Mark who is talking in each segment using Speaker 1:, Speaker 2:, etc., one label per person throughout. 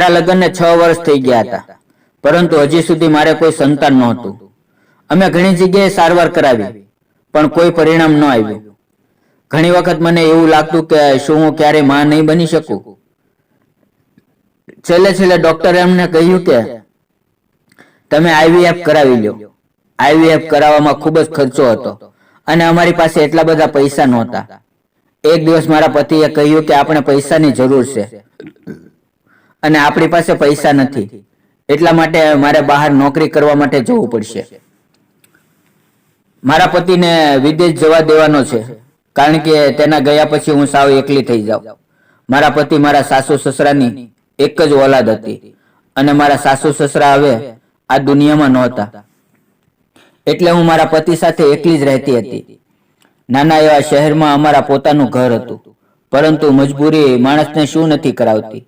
Speaker 1: મારા લગ્નને છ વર્ષ થઈ ગયા હતા. પરંતુ હજી સુધી મારે કોઈ સંતાન નહોતું. અમે ઘણી જગ્યાએ સારવાર કરાવી, પણ કોઈ પરિણામ ન આવ્યું. ઘણી વખત મને એવું લાગતું કે શું હું ક્યારેયમાં નહીં બની શકું. છેલ્લે છેલ્લે ડોક્ટરે એમને કહ્યું કે, તમે આઈવીએફ કરાવી લો આઈવીએફ કરાવવામાં ખૂબ જ ખર્ચો હતો અને અમારી પાસે એટલા બધા પૈસા નહોતા. એક દિવસ મારા પતિએ કહ્યું કે, આપણે પૈસાની જરૂર છે. અને આપણી પાસે પૈસા નથી. એટલા માટે મારે બહાર નોકરી કરવા માટે જવું પડશે. મારા પતિને વિદેશ જવા દેવાનો છે, કારણ કે તેના ગયા પછી હું સાવ એકલી થઈ જાઉં. મારા પતિ મારા સાસુ સસરાની એક જ ઓલાદ હતી અને મારા સાસુ સસરા હવે આ દુનિયામાં નહોતા. એટલે હું મારા પતિ સાથે એકલી જ રહેતી હતી. નાના એવા શહેરમાં અમારા પોતાનું ઘર હતું, પરંતુ મજબૂરી માણસને શું નથી કરાવતી.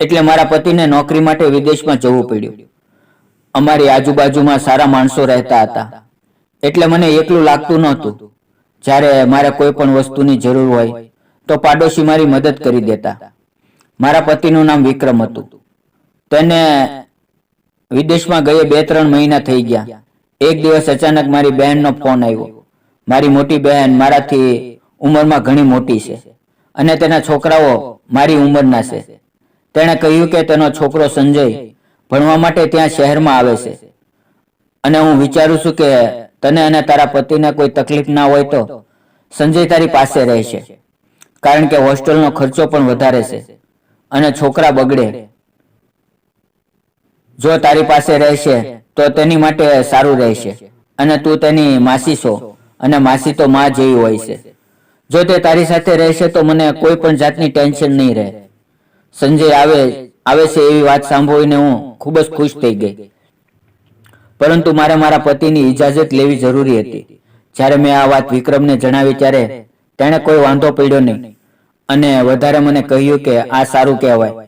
Speaker 1: એટલે મારા પતિને નોકરી માટે વિદેશમાં જવું પડ્યું. અમારી આજુબાજુમાં સારા માણસો રહેતા હતા. એટલે મને એકલું લાગતું નહોતું. જ્યારે મારે કોઈ પણ વસ્તુની જરૂર હોય, તો પાડોશી મારી મદદ કરી દેતા. મારા પતિનું નામ વિક્રમ હતું. તેને વિદેશમાં ગયે બે ત્રણ મહિના થઈ ગયા. એક દિવસ અચાનક મારી બહેનનો ફોન આવ્યો. મારી મોટી બહેન મારાથી ઉંમરમાં ઘણી મોટી છે અને તેના છોકરાઓ મારી ઉંમરના છે. તેણે કહ્યું કે તેનો છોકરો સંજય ભણવા માટે ત્યાં શહેરમાં આવે છે. અને હું વિચારું છું કે તને અને તારા પતિને કોઈ તકલીફ ના હોય તો સંજય તારી પાસે રહેશે કારણ કે હોસ્ટેલનો ખર્ચો પણ વધારે છે. અને છોકરા બગડે. જો તારી પાસે રહેશે તો તેની માટે સારું રહેશે અને તું તેની માસી છો, અને માસી તો માં જેવી હોય છે. જો તે તારી સાથે રહેશે તો મને કોઈ પણ જાતની ટેન્શન નહીં રહે. સંજય આવે આવે છે એવી વાત સાંભળીને હું ખૂબ જ ખુશ થઈ ગઈ. પરંતુ મારે મારા પતિની ઇજાજત લેવી જરૂરી હતી. જ્યારે મેં આ વાત વિક્રમને જણાવી ત્યારે તેણે કોઈ વાંધો પડ્યો નહીં. અને વધારે મને કહ્યું કે આ સારું કહેવાય,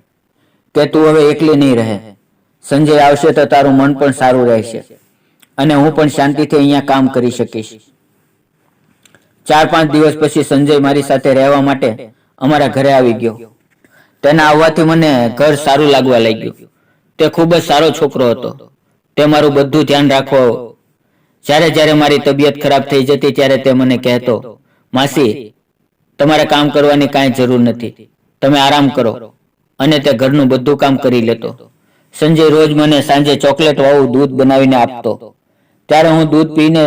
Speaker 1: કે તું હવે એકલી નહીં રહે. સંજય આવશે તો તારું મન પણ સારું રહેશે. અને હું પણ શાંતિથી અહીંયા કામ કરી શકીશ. ચાર પાંચ દિવસ પછી સંજય મારી સાથે રહેવા માટે અમારા ઘરે આવી ગયો. તેના આવવાથી મને ઘર સારું લાગવા લાગ્યું. તે ખૂબ જ સારો છોકરો હતો. તે મારું બધું ધ્યાન રાખવો. જ્યારે જ્યારે મારી તબિયત ખરાબ થઈ જતી ત્યારે તે મને કહેતો, માસી, તમારે કામ કરવાની કાંઈ જરૂર નથી. તમે આરામ કરો. અને તે ઘરનું બધું કામ કરી લેતો. સંજય રોજ મને સાંજે ચોકલેટ વાળું દૂધ બનાવીને આપતો. ત્યારે હું દૂધ પીને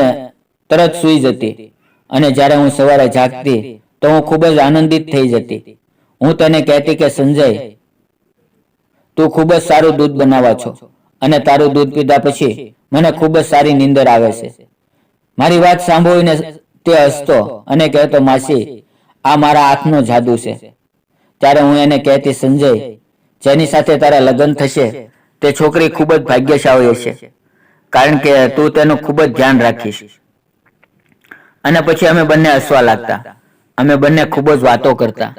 Speaker 1: તરત સૂઈ જતી. અને જ્યારે હું સવારે જાગતી, તો હું ખૂબ જ આનંદિત થઈ જતી. હું તને કહેતી કે સંજય, તું ખૂબ જ સારું દૂધ બનાવવા છો અને તારું દૂધ પીધા પછી મને ખૂબ જ સારી નીંદર આવે છે. મારી વાત સાંભળીને તે હસતો અને કહેતો, માસી, આ મારા હાથનો જાદુ છે. ત્યારે હું એને કહેતી, સંજય, જેની સાથે તારા લગ્ન થશે, તે છોકરી ખૂબ જ ભાગ્યશાળી હશે, કારણ કે તું તેનું ખૂબ જ ધ્યાન રાખીશ. અને પછી અમે બંને હસવા લાગતા. અમે બંને ખૂબ જ વાતો કરતા.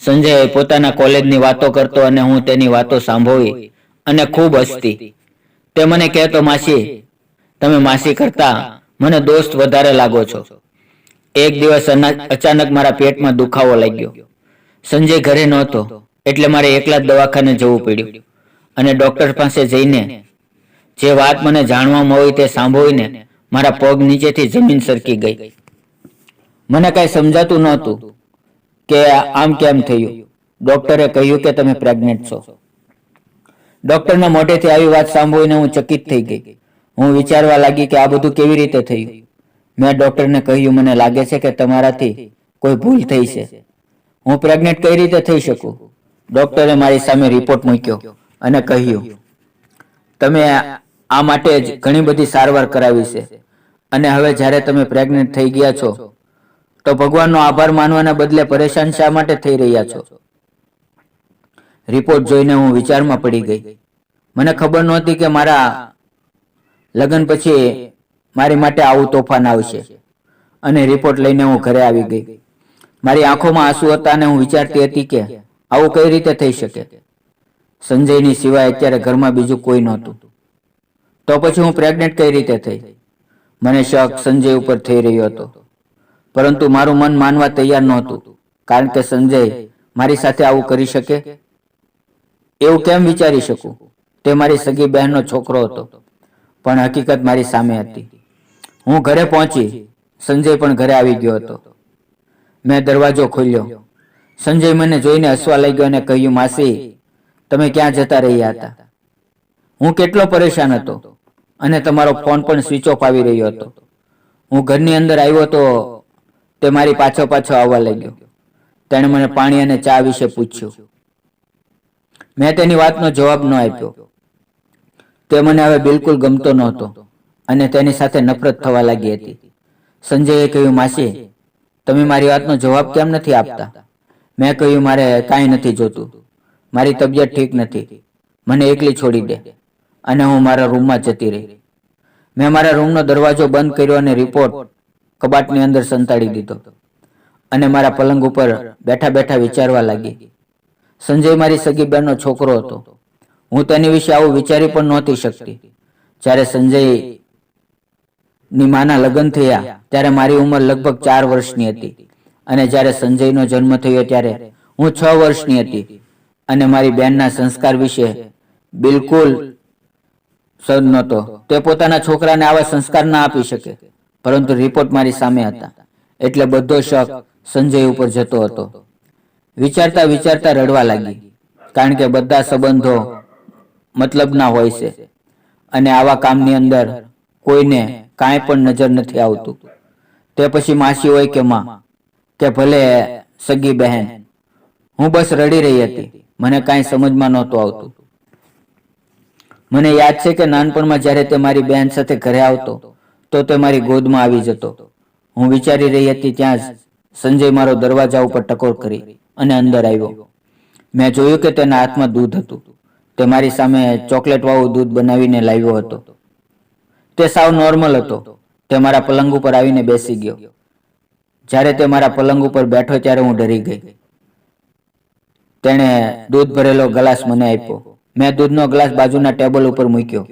Speaker 1: સંજય પોતાના કોલેજની વાતો કરતો અને હું તેની વાતો સાંભળી અને ખૂબ હસતી. તે મને કહેતો, માસી, તમે માસી કરતા મને દોસ્ત વધારે લાગો છો. એક દિવસ અચાનક મારા પેટમાં દુખાવો લાગ્યો. સંજય ઘરે નહોતો, એટલે મારે એકલા જ દવાખાને જવું પડ્યું. અને ડોક્ટર પાસે જઈને જે વાત મને જાણવામાં આવી તે સાંભળીને મારા પગ નીચેથી જમીન સરકી ગઈ. મને કાંઈ સમજાતું નહોતું. કે આમ કેમ થયું? ડોક્ટરે કહ્યું કે તમે પ્રેગ્નેન્ટ છો. ડોક્ટરના મોઢેથી આવી વાત સાંભળીને હું ચકિત થઈ ગઈ. હું વિચારવા લાગી કે આ બધું કેવી રીતે થયું? મેં ડોક્ટરને કહ્યું, મને લાગે છે કે તમારાથી કોઈ ભૂલ થઈ છે. હું પ્રેગ્નેન્ટ કઈ રીતે થઈ શકું? ડોક્ટરે મારી સામે રિપોર્ટ મૂક્યો અને કહ્યું, તમે આ માટે જ ઘણી બધી સારવાર કરાવી છે. અને હવે જ્યારે તમે પ્રેગ્નેન્ટ થઈ ગયા છો તો ભગવાનનો આભાર માનવાના બદલે પરેશાન શા માટે થઈ રહ્યા છો? રિપોર્ટ જોઈને હું વિચારમાં પડી ગઈ. મને ખબર નહોતી કે મારા લગ્ન પછી મારી માટે આવું તોફાન આવશે. અને રિપોર્ટ લઈને હું ઘરે આવી ગઈ. મારી આંખોમાં આંસુ હતા અને હું વિચારતી હતી કે આવું કઈ રીતે થઈ શકે? સંજયની સિવાય અત્યારે ઘરમાં બીજું કોઈ નહોતું. તો પછી હું પ્રેગ્નેન્ટ કઈ રીતે થઈ? મને શક સંજય ઉપર થઈ રહ્યો હતો. પરંતુ મારું મન માનવા તૈયાર નહોતું. કારણ કે સંજય મારી સાથે આવું કરી શકે? એવું કેમ વિચારી શકું? તે મારી સગી બહેનનો છોકરો હતો. પણ હકીકત મારી સામે હતી. હું ઘરે પહોંચી સંજય પણ ઘરે આવી ગયો હતો. મેં દરવાજો ખોલ્યો. સંજય મને જોઈને હસવા લાગ્યો અને કહ્યું, માસી, તમે ક્યાં જતા રહ્યા હતા? હું કેટલો પરેશાન હતો અને તમારો ફોન પણ સ્વિચ ઓફ આવી રહ્યો હતો. હું ઘરની અંદર આવ્યો તો તે મારી પાછો પાછો આવવા લાગ્યો. તેણે મને પાણી અને ચા વિશે પૂછ્યું. મેં તેની વાતનો જવાબ ન આપ્યો. તે મને હવે બિલકુલ ગમતો નહોતો અને તેની સાથે નફરત થવા લાગી હતી. સંજયે કહ્યું, માસી, તમે મારી વાતનો જવાબ કેમ નથી આપતા? મેં કહ્યું, મારે કાંઈ નથી જોતું. મારી તબિયત ઠીક નથી. મને એકલી છોડી દે. અને હું મારા રૂમમાં જતી રહી. મેં મારા રૂમનો દરવાજો બંધ કર્યો અને રિપોર્ટ કબાટની અંદર સંતાડી દીધો અને મારા પલંગ ઉપર બેઠા બેઠા વિચારવા લાગી. સંજય મારી સગી બહેનનો છોકરો હતો. હું તેની વિશે આવું વિચારી પણ નહોતી શકતી. જ્યારે સંજયની માના લગ્ન થયા ત્યારે મારી ઉંમર લગભગ ચાર વર્ષની હતી અને જ્યારે સંજયનો જન્મ થયો ત્યારે હું છ વર્ષની હતી અને મારી બહેનના સંસ્કાર વિશે બિલકુલ સદ નહોતો. તે પોતાના છોકરાને આવા સંસ્કાર ના આપી શકે. પરંતુ રિપોર્ટ મારી સામે હતા. એટલે બધો શક સંજય ઉપર જતો હતો. વિચારતા વિચારતા રડવા લાગી. કારણ કે બધા સંબંધો મતલબના હોય છે. અને આવા કામની અંદર કોઈને કાંઈ પણ નજર નથી આવતું. તે પછી માસી હોય કે માં, કે ભલે સગી બહેન, હું બસ રડી રહી હતી. મને કાંઈ સમજમાં નહોતું આવતું. મને યાદ છે કે નાનપણમાં જ્યારે તે મારી બહેન સાથે ઘરે આવતો તો તે મારી ગોદમાં આવી જતો. હું વિચારી રહી હતી ત્યાં સંજય મારો દરવાજા ઉપર ટકોર કરી અને અંદર આવ્યો. મેં જોયું કે તેના હાથમાં દૂધ હતું. તે મારી સામે ચોકલેટ વાળું દૂધ બનાવીને લાવ્યો હતો. તે સાવ નોર્મલ હતો. તે મારા પલંગ ઉપર આવીને બેસી ગયો. જ્યારે તે મારા પલંગ ઉપર બેઠો ત્યારે હું ડરી ગઈ. તેણે દૂધ ભરેલો ગ્લાસ મને આપ્યો. મેં દૂધનો ગ્લાસ બાજુના ટેબલ ઉપર મૂક્યો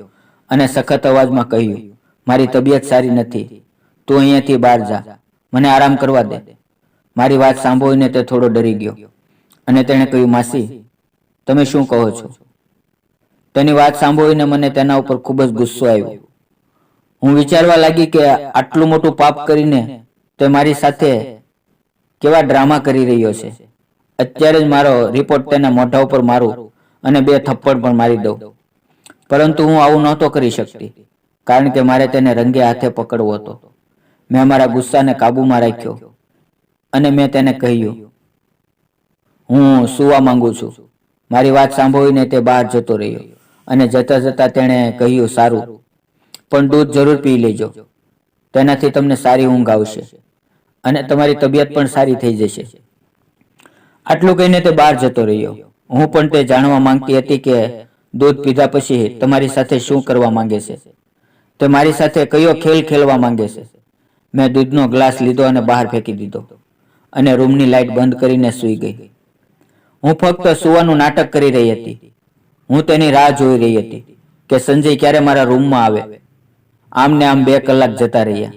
Speaker 1: અને સખત અવાજમાં કહ્યું મારી તબિયત સારી નથી. તું અહીંયાથી બહાર જા. મને આરામ કરવા દે. મારી વાત સાંભળીને તે થોડો ડરી ગયો. અને તેણે કહ્યું, માસી, તમે શું કહો છો? તેની વાત સાંભળીને મને તેના ઉપર ખૂબ જ ગુસ્સો આવ્યો. હું વિચારવા લાગી કે આટલું મોટું પાપ કરીને તે મારી સાથે કેવા ડ્રામા કરી રહ્યો છે. અત્યારે જ મારો રિપોર્ટ તેના મોઢા ઉપર મારું અને બે થપ્પડ પણ મારી દઉં. પરંતુ હું આવું નહોતો કરી શકતી. કારણ કે મારે તેને રંગે હાથે પકડવો હતો. મેં મારા ગુસ્સાને કાબૂમાં રાખ્યો અને મેં તેને કહ્યું, હું સુવા માંગુ છું. મારી વાત સાંભળીને તે બહાર જતો રહ્યો અને જતા જતા તેણે કહ્યું, સારું, પણ દૂધ જરૂર પી લેજો. તેનાથી તમને સારી ઊંઘ આવશે અને તમારી તબિયત પણ સારી થઈ જશે. આટલું કહીને તે બહાર જતો રહ્યો. હું પણ તે જાણવા માંગતી હતી કે દૂધ પીધા પછી તમારી સાથે શું કરવા માંગે છે. તે મારી સાથે કયો ખેલ ખેલવા માંગે છે? મેં દૂધનો ગ્લાસ લીધો અને બહાર ફેંકી દીધો અને રૂમની લાઇટ બંધ કરીને સૂઈ ગઈ. હું ફક્ત સુવાનું નાટક કરી રહી હતી. હું તેની રાહ જોઈ રહી હતી કે સંજય ક્યારે મારા રૂમમાં આવે. આમ ને આમ બે કલાક જતા રહ્યા.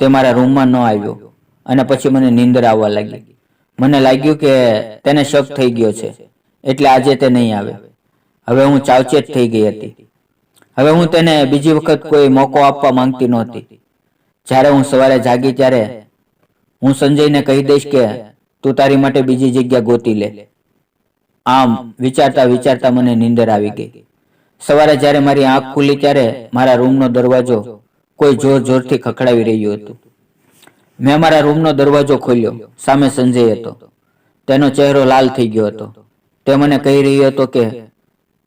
Speaker 1: તે મારા રૂમમાં ન આવ્યો અને પછી મને નીંદર આવવા લાગી. મને લાગ્યું કે તેને શક થઈ ગયો છે. એટલે આજે તે નહીં આવે. હવે હું ચાવચેત થઈ ગઈ હતી. હવે હું તેને બીજી વખત કોઈ મોકો આપવા માંગતી નહોતી. જ્યારે હું સવારે જાગી ત્યારે હું સંજયને કહી દઈશ કે તું તારી માટે બીજી જગ્યા ગોતી લે. આમ વિચારતા વિચારતા મને નીંદર આવી ગઈ. સવારે જ્યારે મારી આંખ ખુલી ત્યારે મારા રૂમનો દરવાજો કોઈ જોર જોરથી ખખડાવી રહ્યું હતું. મેં મારા રૂમનો દરવાજો ખોલ્યો. સામે સંજય હતો. તેનો ચહેરો લાલ થઈ ગયો હતો. તે મને કહી રહ્યો હતો કે,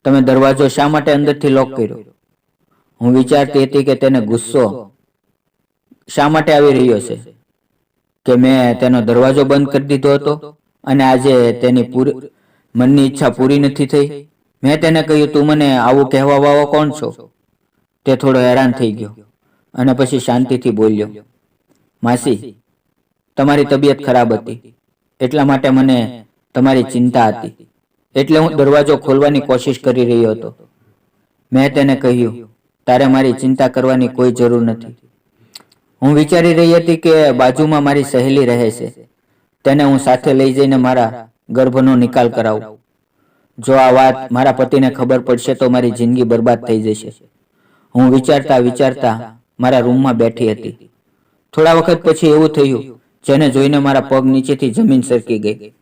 Speaker 1: તમે દરવાજો શા માટે અંદરથી લોક કર્યો? હું વિચારતી હતી કે તેને ગુસ્સો શા માટે આવી રહ્યો છે? કે મેં તેનો દરવાજો બંધ કરી દીધો હતો અને આજે તેની પૂરી મનની ઈચ્છા પૂરી નથી થઈ? મેં તેને કહ્યું, તું મને આવું કહેવા વાળો કોણ છો? તે થોડો હેરાન થઈ ગયો અને પછી શાંતિથી બોલ્યો, માસી, તમારી તબિયત ખરાબ હતી. એટલા માટે મને તમારી ચિંતા હતી. એટલે હું દરવાજો ખોલવાની કોશિશ કરી રહ્યો હતો. મેં તેને કહ્યું તારે મારી ચિંતા કરવાની કોઈ જરૂર નથી. હું વિચારી રહી હતી કે બાજુમાં મારી સહેલી રહે છે. તેને હું સાથે લઈ જઈને મારા ગર્ભનો નિકાલ કરાવું. જો આ વાત મારા પતિને ખબર પડશે તો મારી જિંદગી બરબાદ થઈ જશે. હું વિચારતા વિચારતા મારા રૂમમાં બેઠી હતી. થોડા વખત પછી એવું થયું, જેને જોઈને મારા પગ નીચેથી જમીન સરકી ગઈ.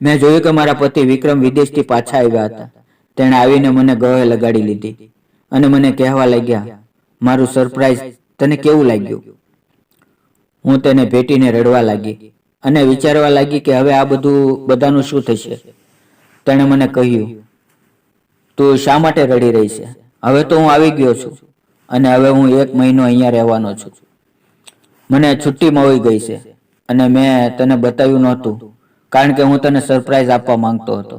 Speaker 1: મેં જોયું કે મારા પતિ વિક્રમ વિદેશથી પાછા આવ્યા હતા. તેણે આવીને મને ગળે લગાડી લીધી અને મને કહેવા લાગ્યા, મારું સરપ્રાઈઝ તને કેવું લાગ્યું? હું તેને ભેટીને રડવા લાગી અને વિચારવા લાગી કે હવે આ બધું બધાનું શું થશે? તેણે મને કહ્યું, તું શા માટે રડી રહી છે? હવે તો હું આવી ગયો છું અને હવે હું એક મહિનો અહીંયા રહેવાનો છું. મને છુટ્ટી મળી ગઈ છે અને મેં તને બતાવ્યું નહોતું કારણ કે હું તને સરપ્રાઈઝ આપવા માંગતો હતો.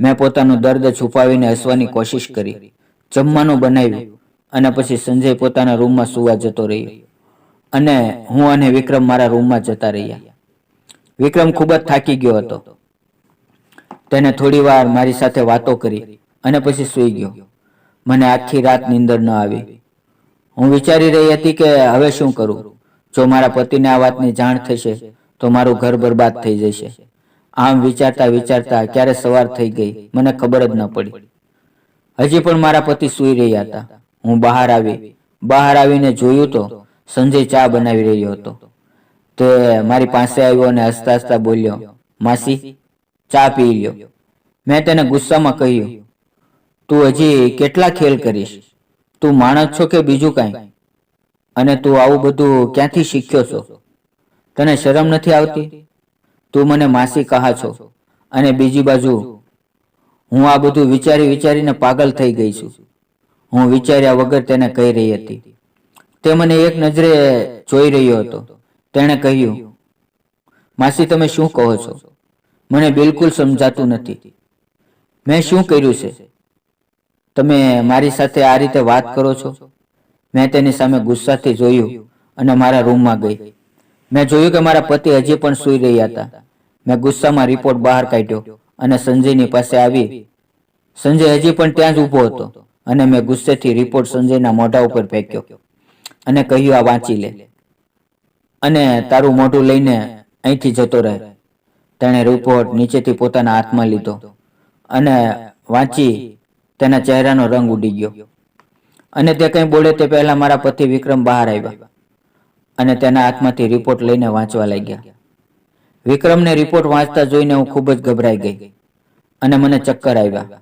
Speaker 1: મેં પોતાનું દર્દ છુપાવીને હસવાની કોશિશ કરી. જમવાનું બનાવ્યું અને પછી સંજય પોતાના રૂમમાં સુવા જતો રહ્યો. અને હું અને વિક્રમ મારા રૂમમાં જતા રહ્યા. વિક્રમ ખૂબ જ થાકી ગયો હતો. તેને થોડી વાર મારી સાથે વાતો કરી અને પછી સૂઈ ગયો. મને આખી રાત નીંદર ન આવી. હું વિચારી રહી હતી કે હવે શું કરું? જો મારા પતિને આ વાતની જાણ થશે, તો મારું ઘર બરબાદ થઈ જશે. આમ વિચારતા વિચારતા ક્યારે સવાર થઈ ગઈ? મને ખબર જ ન પડી. હજી પણ મારા પતિ સૂઈ રહ્યા હતા. હું બહાર આવી, બહાર આવીને જોયું તો સંજય ચા બનાવી રહ્યો હતો. તે મારી પાસે આવ્યો અને હસતા હસતા બોલ્યો, માસી, ચા પી લ્યો. મેં તેને ગુસ્સામાં કહ્યું, તું હજી કેટલા ખેલ કરીશ? તું માણસ છો કે બીજું કાંઈ? અને તું આવું બધું ક્યાંથી શીખ્યો છો? તને શરમ નથી આવતી? તું મને માસી કહા છો. અને બીજી બાજુ, હું આ બધું વિચારી વિચારીને પાગલ થઈ ગઈ છું. હું વિચાર્યા વગર તેને કહી રહી હતી. તે મને એક નજરે જોઈ રહ્યો હતો. તેણે કહ્યું, માસી, તમે શું કહો છો? મને બિલકુલ સમજાતું નથી. મેં શું કર્યું છે? તમે મારી સાથે આ રીતે વાત કરો છો? મેં તેની સામે ગુસ્સાથી જોયું અને મારા રૂમમાં ગઈ. મેં જોયું કે મારા પતિ હજી પણ સૂઈ રહ્યા હતા. મેં ગુસ્સામાં રિપોર્ટ બહાર કાઢ્યો અને સંજયની પાસે આવી. સંજય હજી પણ ત્યાં જ ઊભો હતો અને મેં ગુસ્સેથી રિપોર્ટ સંજયના મોઢા ઉપર ફેંક્યો અને કહ્યું, આ વાંચી લે. અને તારું મોઢું લઈને અહીંથી જતો રહે. તેણે રિપોર્ટ નીચેથી પોતાના હાથમાં લીધો અને વાંચી તેના ચહેરાનો રંગ ઉડી ગયો. અને તે કંઈ બોલે તે પહેલા મારા પતિ વિક્રમ બહાર આવ્યા અને તેના હાથમાંથી રિપોર્ટ લઈને વાંચવા લાગ્યા. વિક્રમને રિપોર્ટ વાંચતા જોઈને હું ખૂબ જ ગભરાઈ ગઈ અને મને ચક્કર આવ્યા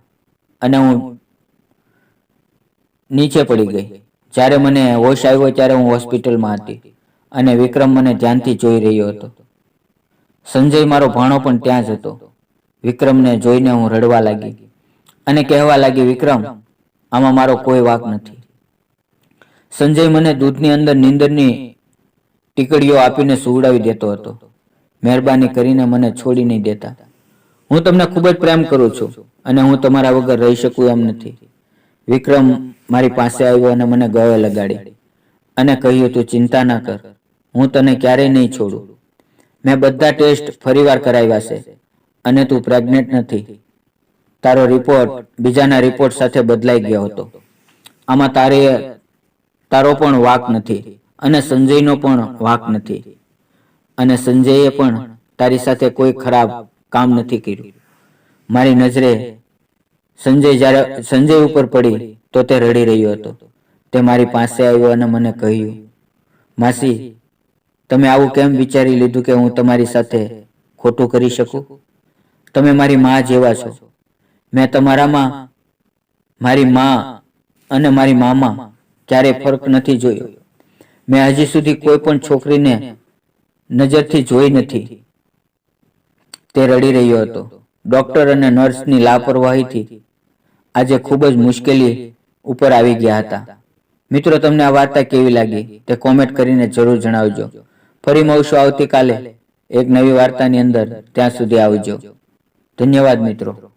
Speaker 1: અને હું નીચે પડી ગઈ. જ્યારે મને હોશ આવ્યો ત્યારે હું હોસ્પિટલમાં હતી અને વિક્રમ મને ધ્યાનથી જોઈ રહ્યો હતો. સંજય મારો ભાણો પણ ત્યાં જ હતો. વિક્રમને જોઈને હું રડવા લાગી અને કહેવા લાગી, વિક્રમ, આમાં મારો કોઈ વાક નથી. સંજય મને દૂધની અંદર નીંદરની ટીકડીઓ આપીને સુવડાવી દેતો હતો. મહેરબાની કરીને મને છોડી નહીં દેતા. હું તમને ખૂબ જ પ્રેમ કરું છું અને હું તમારા વગર રહી શકું એમ નથી. વિક્રમ મારી પાસે આવ્યો અને મને ગળે લગાડી અને કહ્યું, તું ચિંતા ના કર, હું તને ક્યારેય નહીં છોડું. મેં બધા ટેસ્ટ ફરીવાર કરાવ્યા છે અને તું પ્રેગ્નેન્ટ નથી. તારો રિપોર્ટ બીજાના રિપોર્ટ સાથે બદલાઈ ગયો હતો. આમાં તારે, તારો પણ વાક નથી અને સંજયનો પણ વાક નથી. અને સંજયે પણ તારી સાથે કોઈ ખરાબ કામ નથી કર્યું. મારી નજરે સંજય જ્યારે સંજય ઉપર પડી તો તે રડી રહ્યો હતો. તે મારી પાસે આવ્યો અને મને કહ્યું, માસી, તમે આવું કેમ વિચારી લીધું કે હું તમારી સાથે ખોટું કરી શકું? તમે મારી મા જેવા છો. મેં તમારામાં મારી મા અને મારી મામા ક્યારેય ફરક નથી જોયો. મેં હજી સુધી કોઈ પણ છોકરીને નજરથી જોઈ નથી. તે રડી રહ્યો હતો. ડોક્ટર અને નર્સની લાપરવાહીથી આજે ખૂબ જ મુશ્કેલી ઉપર આવી ગયા હતા. મિત્રો, તમને આ વાર્તા કેવી લાગી તે કોમેન્ટ કરીને જરૂર જણાવજો. ફરી મળશું આવતીકાલે એક નવી વાર્તાની અંદર. ત્યાં સુધી આવજો. ધન્યવાદ, મિત્રો.